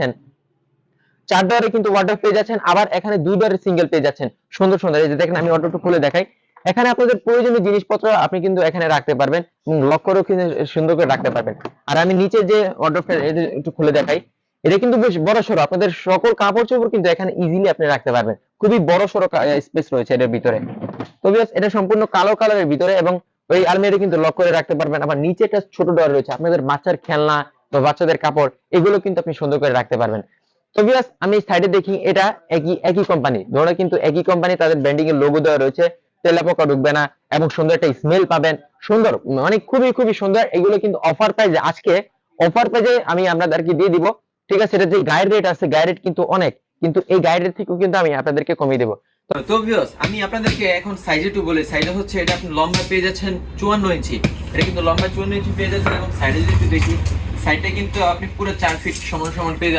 যাচ্ছেন চার ডয়ারে কিন্তু ওয়ার্ডরোব পেয়ে যাচ্ছেন, আবার এখানে দুই ডয়ারে সিঙ্গেল পেয়ে যাচ্ছেন। সুন্দর সুন্দর। এই যে দেখেন, আমি ওয়ার্ডরোবটা খুলে দেখাই। এখানে আপনাদের প্রয়োজনীয় জিনিসপত্র আপনি কিন্তু এখানে রাখতে পারবেন। এবং লক করেও কিন্তু সুন্দর করে রাখতে পারবেন। আর আমি নিচে যে ওয়ার্ডরোবটা একটু খুলে দেখাই, এটা কিন্তু বেশ বড় সড়ো। আপনাদের সকল কাপড় চোপড় কিন্তু এখানে ইজিলি আপনি রাখতে পারবেন। খুবই বড় সড়ো স্পেস রয়েছে এটার ভিতরে। তো এটা সম্পূর্ণ কালো কালারের ভিতরে এবং ওই আলমারি কিন্তু লক করে রাখতে পারবেন। আবার নিচে একটা ছোট ডোর রয়েছে। আপনাদের বাচ্চার খেলনা বা বাচ্চাদের কাপড়, এগুলো কিন্তু আপনি সুন্দর করে রাখতে পারবেন। তো ভিউয়ার্স আমি সাইডে দেখি, এটা একই একই কোম্পানি ধরো কিন্তু একই কোম্পানি তাদের ব্র্যান্ডিং এর লোগো দেওয়া রয়েছে। তেলাপোকা ঢুকবে না, এবং সুন্দর একটা স্মেল পাবেন। সুন্দর মানে খুবই খুবই সুন্দর। এগুলো কিন্তু অফার প্রাইজে আজকে অফার প্রাইজে আমি আপনাদেরকে দিয়ে দিব। ঠিক আছে, এটা যে গায়ের রেট আছে গায়ের রেট কিন্তু অনেক। কিন্তু এই গায়ের রেট থেকেও কিন্তু আমি আপনাদেরকে কমিয়ে দেবো। তো ভিউয়ার্স আমি আপনাদেরকে এখন সাইজে টু বলে। সাইজে হচ্ছে, এটা আপনি লম্বা পেয়ে যাচ্ছেন চুয়ান্ন ইঞ্চি। এটা কিন্তু লম্বা চুয়ান্ন ইঞ্চি পেয়ে যাচ্ছেন এবং সাইডে যদি দেখি সাইডটা কিন্তু আপনি পুরো চার ফিট সমান সমান পেয়ে